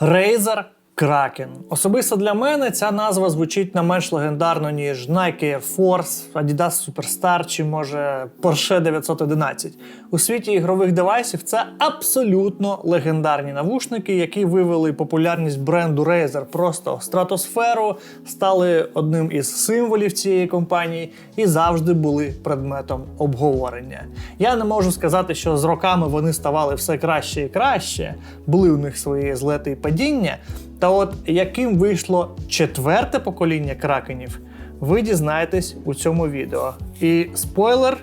Razer Kraken. Особисто для мене ця назва звучить не менш легендарно, ніж Nike Air Force, Adidas Superstar чи може Porsche 911. У світі ігрових девайсів це абсолютно легендарні навушники, які вивели популярність бренду Razer просто в стратосферу, стали одним із символів цієї компанії і завжди були предметом обговорення. Я не можу сказати, що з роками вони ставали все краще і краще, були у них свої злети і падіння. Та от яким вийшло четверте покоління кракенів, ви дізнаєтесь у цьому відео. І спойлер: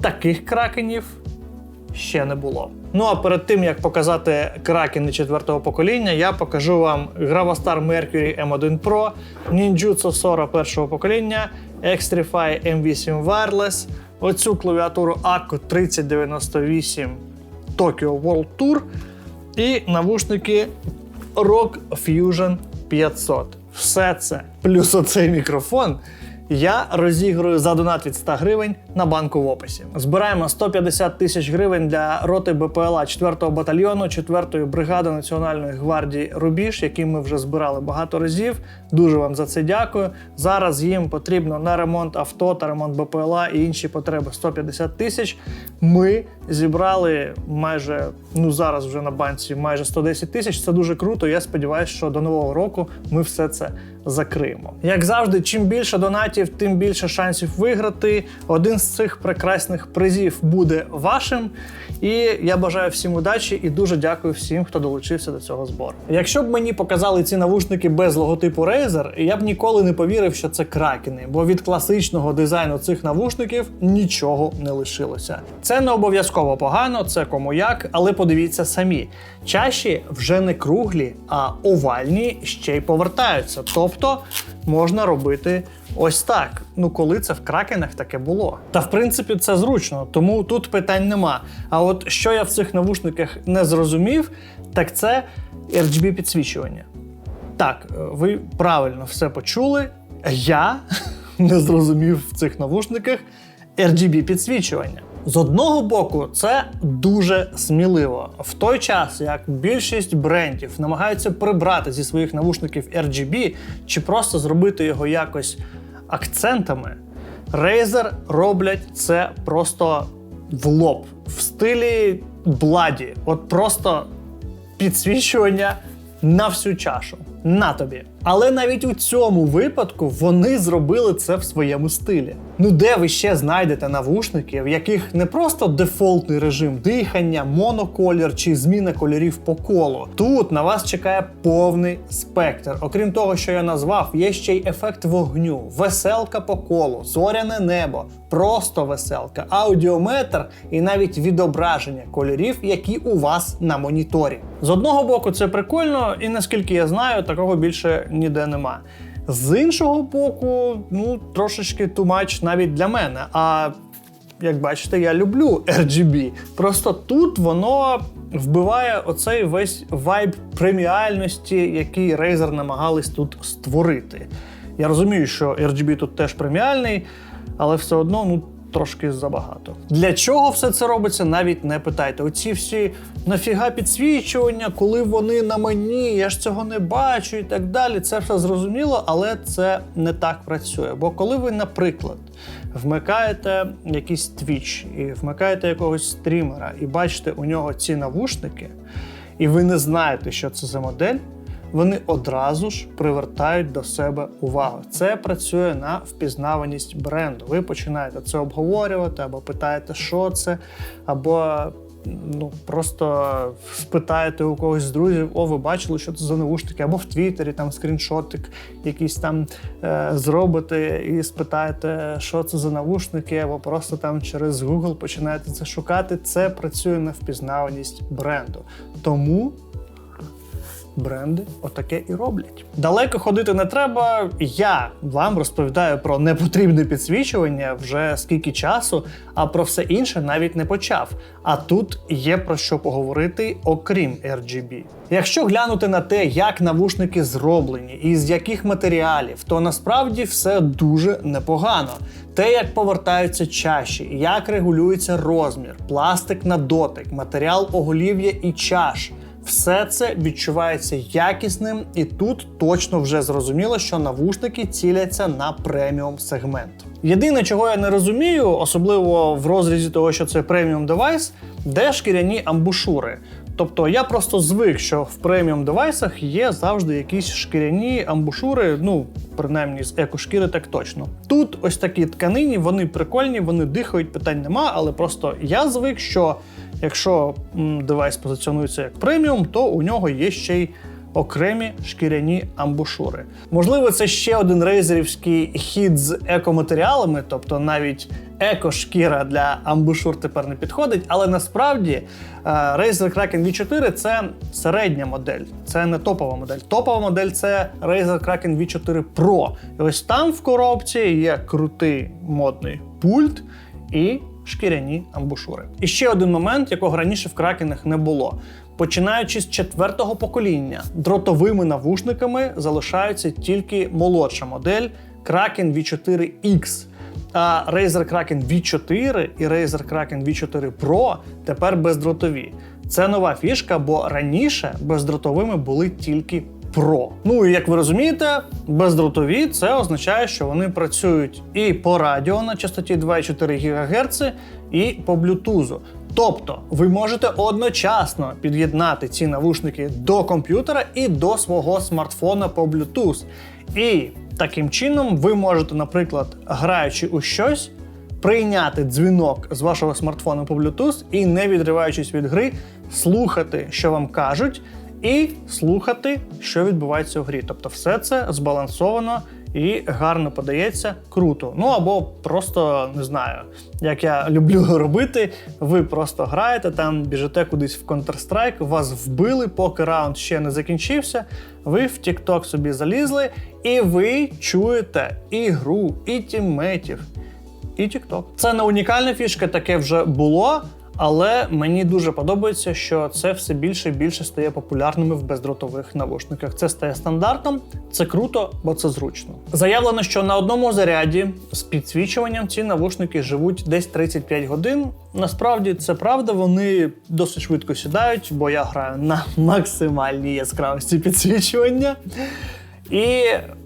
таких кракенів ще не було. Ну а перед тим як показати кракени четвертого покоління, я покажу вам Gravastar Mercury M1 Pro, Ninjutsu Sora першого покоління, Xtrify M8 Wireless, оцю клавіатуру Akko 3098 Tokyo World Tour і навушники Rock Fusion 500. Все це плюс оцей мікрофон. Я розіграю за донат від 100 гривень на банку в описі. Збираємо 150 тисяч гривень для роти БПЛА 4-го батальйону 4-ї бригади Національної гвардії Рубіж, які ми вже збирали багато разів. Дуже вам за це дякую. Зараз їм потрібно на ремонт авто та ремонт БПЛА і інші потреби 150 тисяч. Ми зібрали майже ну зараз вже на банці майже 110 тисяч. Це дуже круто. Я сподіваюся, що до нового року ми все це закриємо. Як завжди, чим більше донатів, тим більше шансів виграти. Один з цих прекрасних призів буде вашим. І я бажаю всім удачі і дуже дякую всім, хто долучився до цього збору. Якщо б мені показали ці навушники без логотипу Razer, я б ніколи не повірив, що це кракени, бо від класичного дизайну цих навушників нічого не лишилося. Це не обов'язково погано, це кому як, але подивіться самі. Чаші вже не круглі, а овальні ще й повертаються. Тобто можна робити ось так. Ну коли це в кракенах таке було. Та в принципі це зручно, тому тут питань нема. А от що я в цих навушниках не зрозумів, так це RGB підсвічування. Так, е, ви правильно все почули. Я не зрозумів в цих навушниках RGB підсвічування. З одного боку, це дуже сміливо. В той час, як більшість брендів намагаються прибрати зі своїх навушників RGB чи просто зробити його якось акцентами, Razer роблять це просто в лоб, в стилі бладі. От просто підсвічування на всю чашу. На тобі. Але навіть у цьому випадку вони зробили це в своєму стилі. Ну де ви ще знайдете навушники, в яких не просто дефолтний режим дихання, моноколір чи зміна кольорів по колу. Тут на вас чекає повний спектр. Окрім того, що я назвав, є ще й ефект вогню, веселка по колу, зоряне небо, просто веселка, аудіометр і навіть відображення кольорів, які у вас на моніторі. З одного боку, це прикольно, і наскільки я знаю, такого більше ніде нема. З іншого боку, ну трошечки much навіть для мене. А як бачите, я люблю RGB. Просто тут воно вбиває оцей весь вайб преміальності, який Razer намагались тут створити. Я розумію, що RGB тут теж преміальний, але все одно, ну. Трошки забагато. Для чого все це робиться, навіть не питайте. Оці всі нафіга підсвічування, коли вони на мені, я ж цього не бачу і так далі. Це все зрозуміло, але це не так працює. Бо коли ви, наприклад, вмикаєте якийсь твіч і вмикаєте якогось стрімера, і бачите у нього ці навушники, і ви не знаєте, що це за модель. Вони одразу ж привертають до себе увагу. Це працює на впізнаваність бренду. Ви починаєте це обговорювати, або питаєте, що це, або ну просто спитаєте у когось з друзів, о, ви бачили, що це за навушники, або в Твіттері там скріншотик якийсь там е, зробите і спитаєте, що це за навушники, або просто там через Google починаєте це шукати. Це працює на впізнаваність бренду. Тому бренди отаке і роблять. Далеко ходити не треба. Я вам розповідаю про непотрібне підсвічування вже скільки часу, а про все інше навіть не почав. А тут є про що поговорити, окрім RGB. Якщо глянути на те, як навушники зроблені і з яких матеріалів, то насправді все дуже непогано. Те, як повертаються чаші, як регулюється розмір, пластик на дотик, матеріал оголів'я і чаш. Все це відчувається якісним, і тут точно вже зрозуміло, що навушники ціляться на преміум сегмент. Єдине, чого я не розумію, особливо в розрізі того, що це преміум девайс, де шкіряні амбушури. Тобто я просто звик, що в преміум девайсах є завжди якісь шкіряні амбушури, ну принаймні з екошкіри так точно. Тут ось такі тканині, вони прикольні, вони дихають, питань нема, але просто я звик, що якщо девайс позиціонується як преміум, то у нього є ще й окремі шкіряні амбушури. Можливо, це ще один рейзерівський хід з екоматеріалами, тобто навіть екошкіра для амбушур тепер не підходить, але насправді е, Razer Kraken V4 це середня модель, це не топова модель. Топова модель це Razer Kraken V4 Pro. І ось там в коробці є крутий модний пульт і шкіряні амбушури. І ще один момент, якого раніше в кракенах не було. Починаючи з четвертого покоління, дротовими навушниками залишаються тільки молодша модель Kraken V4X. А Razer Kraken V4 і Razer Kraken V4 Pro тепер бездротові. Це нова фішка, бо раніше бездротовими були тільки Pro. Ну і як ви розумієте, бездротові це означає, що вони працюють і по радіо на частоті 2,4 ГГц, і по блютузу. Тобто ви можете одночасно під'єднати ці навушники до комп'ютера і до свого смартфона по Bluetooth. І таким чином ви можете, наприклад, граючи у щось, прийняти дзвінок з вашого смартфона по Bluetooth і, не відриваючись від гри, слухати, що вам кажуть, і слухати, що відбувається у грі. Тобто, все це збалансовано і гарно подається круто. Ну або просто не знаю, як я люблю робити. Ви просто граєте там, біжите кудись в Counter-Strike, вас вбили, поки раунд ще не закінчився. Ви в TikTok собі залізли, і ви чуєте і гру, і тімметів, і TikTok. Це не унікальна фішка, таке вже було. Але мені дуже подобається, що це все більше і більше стає популярними в бездротових навушниках. Це стає стандартом, це круто, бо це зручно. Заявлено, що на одному заряді з підсвічуванням ці навушники живуть десь 35 годин. Насправді це правда, вони досить швидко сідають, бо я граю на максимальній яскравості підсвічування. І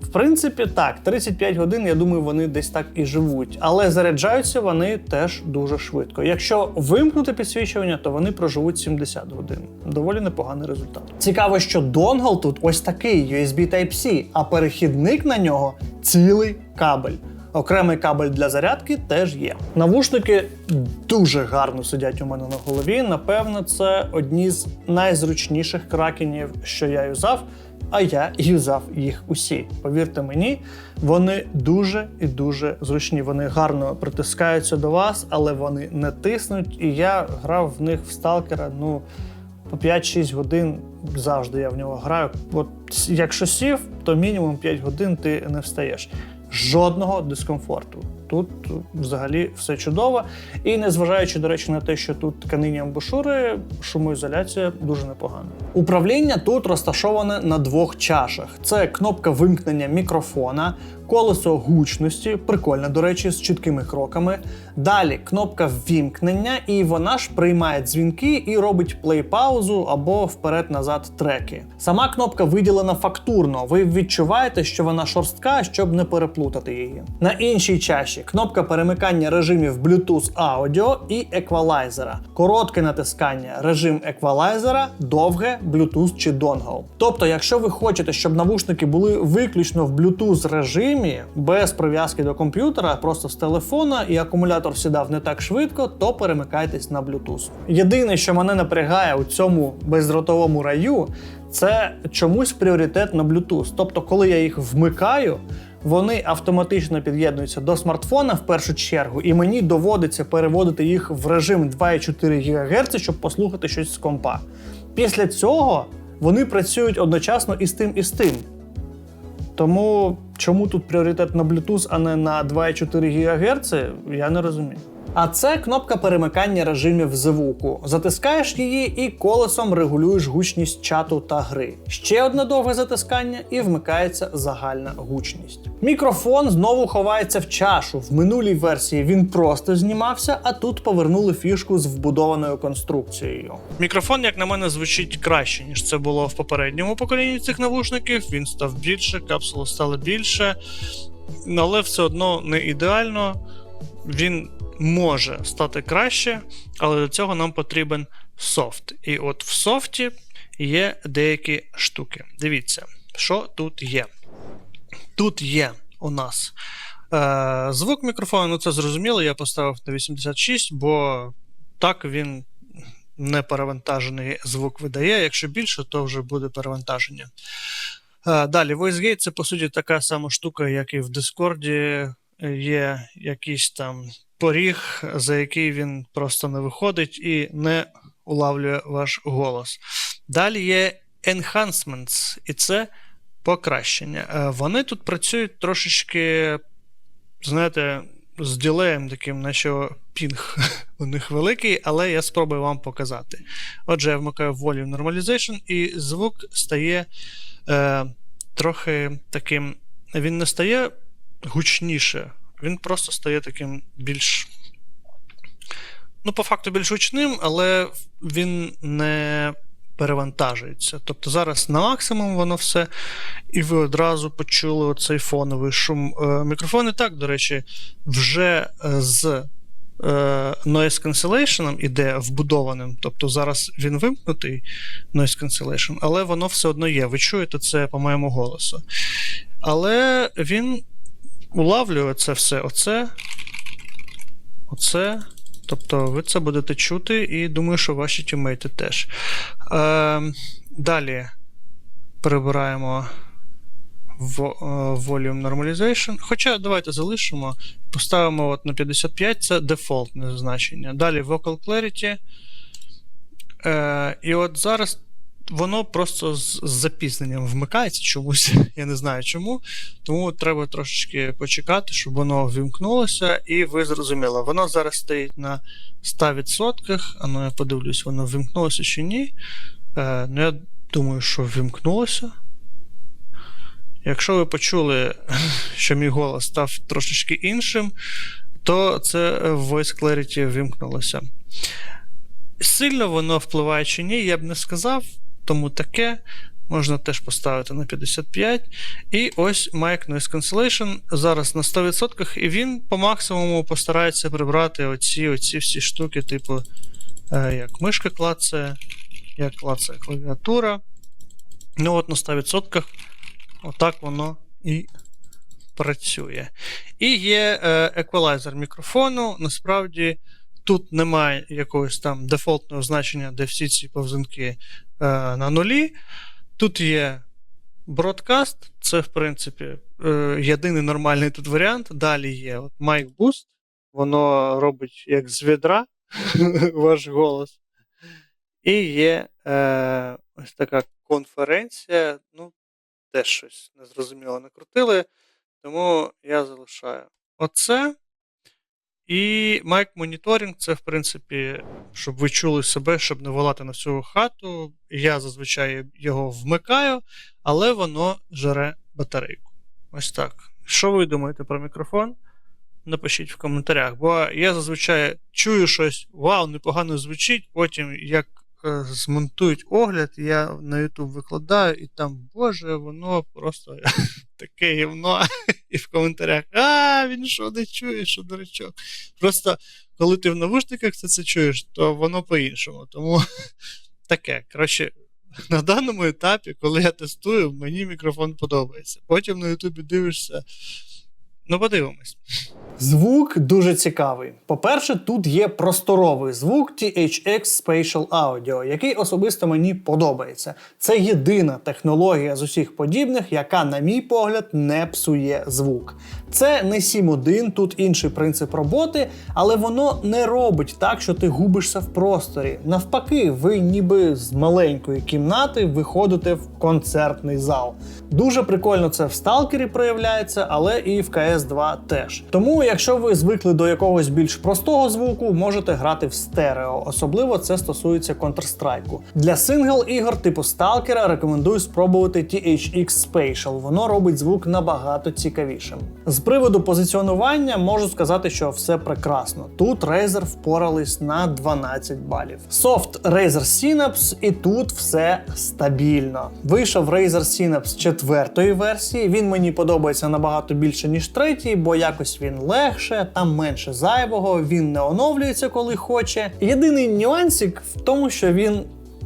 в принципі, так, 35 годин, я думаю, вони десь так і живуть. Але заряджаються вони теж дуже швидко. Якщо вимкнути підсвічування, то вони проживуть 70 годин. Доволі непоганий результат. Цікаво, що донгл тут ось такий USB Type-C, а перехідник на нього цілий кабель. Окремий кабель для зарядки теж є. Навушники дуже гарно сидять у мене на голові. Напевно, це одні з найзручніших кракенів, що я юзав. А я юзав їх усі. Повірте мені, вони дуже і дуже зручні. Вони гарно притискаються до вас, але вони не тиснуть. І я грав в них в сталкера. Ну по 5-6 годин завжди я в нього граю. От якщо сів, то мінімум 5 годин ти не встаєш. Жодного дискомфорту. Тут взагалі все чудово. І незважаючи, до речі, на те, що тут тканині амбушури, шумоізоляція дуже непогана. Управління тут розташоване на двох чашах: це кнопка вимкнення мікрофона, колесо гучності, прикольне, до речі, з чіткими кроками. Далі кнопка ввімкнення, і вона ж приймає дзвінки і робить плей-паузу або вперед-назад треки. Сама кнопка виділена фактурно. Ви відчуваєте, що вона шорстка, щоб не переплутати її. На іншій чаші кнопка перемикання режимів Bluetooth Audio і еквалайзера. Коротке натискання режим еквалайзера, довге Bluetooth чи Dongle. Тобто, якщо ви хочете, щоб навушники були виключно в Bluetooth режимі, без прив'язки до комп'ютера, просто з телефона і акумулятор сідав не так швидко, то перемикайтесь на Bluetooth. Єдине, що мене напрягає у цьому бездротовому раю, це чомусь пріоритет на Bluetooth. Тобто, коли я їх вмикаю, вони автоматично під'єднуються до смартфона в першу чергу, і мені доводиться переводити їх в режим 2,4 ГГц, щоб послухати щось з компа. Після цього вони працюють одночасно і з тим, і з тим. Тому чому тут пріоритет на Bluetooth, а не на 2,4 ГГц, я не розумію. А це кнопка перемикання режимів звуку. Затискаєш її і колесом регулюєш гучність чату та гри. Ще одне довге затискання і вмикається загальна гучність. Мікрофон знову ховається в чашу. В минулій версії він просто знімався, а тут повернули фішку з вбудованою конструкцією. Мікрофон, як на мене, звучить краще, ніж це було в попередньому поколінні цих навушників. Він став більше, капсула стала більше, але все одно не ідеально. Він може стати краще, але для цього нам потрібен софт. І от в софті є деякі штуки. Дивіться, що тут є. Тут є у нас е, звук мікрофону, ну це зрозуміло, я поставив на 86, бо так він не перевантажений звук видає. Якщо більше, то вже буде перевантаження. Е, далі, VoiceGate це по суті така сама штука, як і в Discord. Є якийсь там поріг, за який він просто не виходить і не улавлює ваш голос. Далі є enhancements, і це покращення. Е, Вони тут працюють трошечки, знаєте, з ділеєм таким, наче пінг у них великий, але я спробую вам показати. Отже, я вмикаю Volume Normalization, і звук стає е, трохи таким. Він не стає гучніше, він просто стає таким більш. Ну, по факту більш гучним, але він не перевантажується. Тобто зараз на максимум воно все, і ви одразу почули оцей фоновий шум. Е, Мікрофон і так, до речі, вже е, з е, noise cancellation іде вбудованим. Тобто зараз він вимкнутий noise cancellation, але воно все одно є. Ви чуєте це по моєму голосу. Але він улавлює це все. Оце. Оце. Тобто ви це будете чути, і думаю, що ваші тіммейти теж. Е, Далі перебираємо Volume Normalization. Хоча давайте залишимо. Поставимо от на 55, це дефолтне значення. Далі Vocal Clarity. Е, І от зараз воно просто з, запізненням вмикається чомусь. Я не знаю чому. Тому треба трошечки почекати, щоб воно вімкнулося, і ви зрозуміли, воно зараз стоїть на 100%. А ну я подивлюсь, воно вімкнулося чи ні. Е, Ну, я думаю, що вімкнулося. Якщо ви почули, що мій голос став трошечки іншим, то це Voice Clarity вимкнулося. Сильно воно впливає чи ні, я б не сказав, тому таке. Можна теж поставити на 55. І ось Mic Noise Cancellation зараз на 100%, і він по максимуму постарається прибрати оці оці всі штуки, типу, е, як мишка клацає, як клацає клавіатура. Ну, от на 100%, отак воно і працює. І є е, еквалайзер мікрофону. Насправді. Тут немає якогось там дефолтного значення, де всі ці повзунки е, на нулі. Тут є бродкаст, це, в принципі, е, єдиний нормальний тут варіант. Далі є Mic Boost, воно робить як з відра ваш голос. І є е, ось така конференція. Ну, теж щось незрозуміло накрутили. Тому я залишаю оце. І майк моніторинг це, в принципі, щоб ви чули себе, щоб не волати на всю хату. Я зазвичай його вмикаю, але воно жере батарейку. Ось так. Що ви думаєте про мікрофон? Напишіть в коментарях, бо я зазвичай чую щось, вау, непогано звучить. Потім, як е, змонтують огляд, я на YouTube викладаю, і там, боже, воно просто таке гівно. І в коментарях, а, він що не чує, що дурачок. Просто коли ти в навушниках це це чуєш, то воно по-іншому. Тому таке. Коротше, на даному етапі, коли я тестую, мені мікрофон подобається. Потім на Ютубі дивишся. Ну, подивимось. Звук дуже цікавий. По-перше, тут є просторовий звук THX Spatial Audio, який особисто мені подобається. Це єдина технологія з усіх подібних, яка, на мій погляд, не псує звук. Це не 7.1, тут інший принцип роботи, але воно не робить так, що ти губишся в просторі. Навпаки, ви ніби з маленької кімнати виходите в концертний зал. Дуже прикольно це в сталкері проявляється, але і в CS2 теж. Тому якщо ви звикли до якогось більш простого звуку, можете грати в стерео. Особливо це стосується Counter-Strike. Для сингл ігор типу Stalker рекомендую спробувати THX Spatial. Воно робить звук набагато цікавішим. З приводу позиціонування можу сказати, що все прекрасно. Тут Razer впорались на 12 балів. Софт Razer Synapse, і тут все стабільно. Вийшов Razer Synapse четвертої версії. Він мені подобається набагато більше, ніж третій, бо якось він легше, там менше зайвого, він не оновлюється, коли хоче. Єдиний нюансик в тому, що він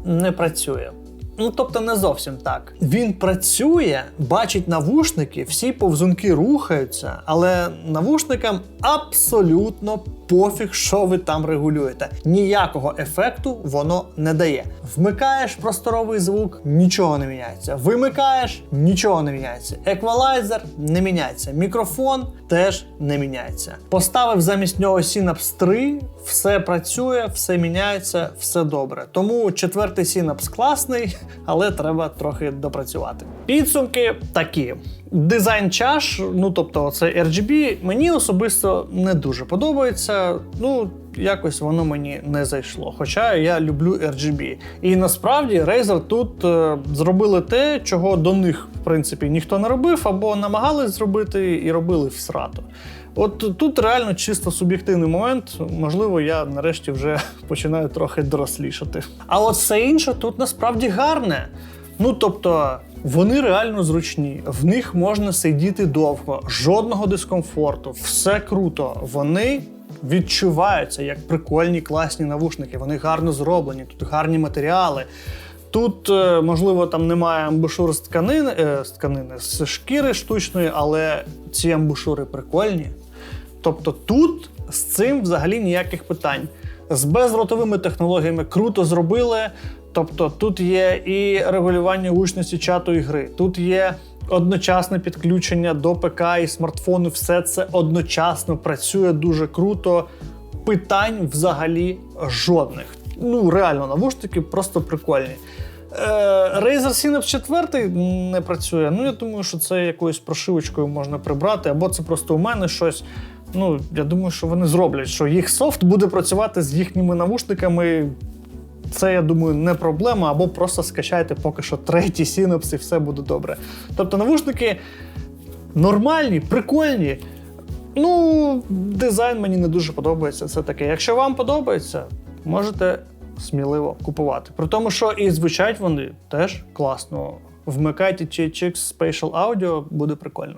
не працює. Ну, тобто не зовсім так. Він працює, бачить навушники, всі повзунки рухаються, але навушникам абсолютно пофіг, що ви там регулюєте. Ніякого ефекту воно не дає. Вмикаєш просторовий звук, нічого не міняється. Вимикаєш, нічого не міняється. Еквалайзер не міняється. Мікрофон теж не міняється. Поставив замість нього Synapse 3, все працює, все міняється, все добре. Тому четвертий Synapse класний, але треба трохи допрацювати. Підсумки такі. Дизайн чаш, ну тобто це RGB, мені особисто не дуже подобається. Ну, якось воно мені не зайшло. Хоча я люблю RGB. І насправді Razer тут е, зробили те, чого до них, в принципі, ніхто не робив, або намагались зробити і робили всрато. От тут реально чисто суб'єктивний момент. Можливо, я нарешті вже починаю трохи дорослішати. А от все інше тут насправді гарне. Ну тобто. Вони реально зручні, в них можна сидіти довго, жодного дискомфорту, все круто. Вони відчуваються як прикольні класні навушники. Вони гарно зроблені, тут гарні матеріали. Тут, е, можливо, там немає амбушур з тканини, е, з тканини, з шкіри штучної, але ці амбушури прикольні. Тобто тут з цим взагалі ніяких питань. З безротовими технологіями круто зробили. Тобто тут є і регулювання гучності чату і гри, тут є одночасне підключення до ПК і смартфону. Все це одночасно працює дуже круто. Питань взагалі жодних. Ну, реально, навушники просто прикольні. Е, Razer Synapse 4 не працює. Ну, я думаю, що це якоюсь прошивочкою можна прибрати, або це просто у мене щось. Ну, я думаю, що вони зроблять, що їх софт буде працювати з їхніми навушниками. Це, я думаю, не проблема, або просто скачайте поки що третій Synapse і все буде добре. Тобто навушники нормальні, прикольні. Ну, дизайн мені не дуже подобається. Це таке. Якщо вам подобається, можете сміливо купувати. При тому, що і звучать вони теж класно. Вмикайте THX Spatial Audio, буде прикольно.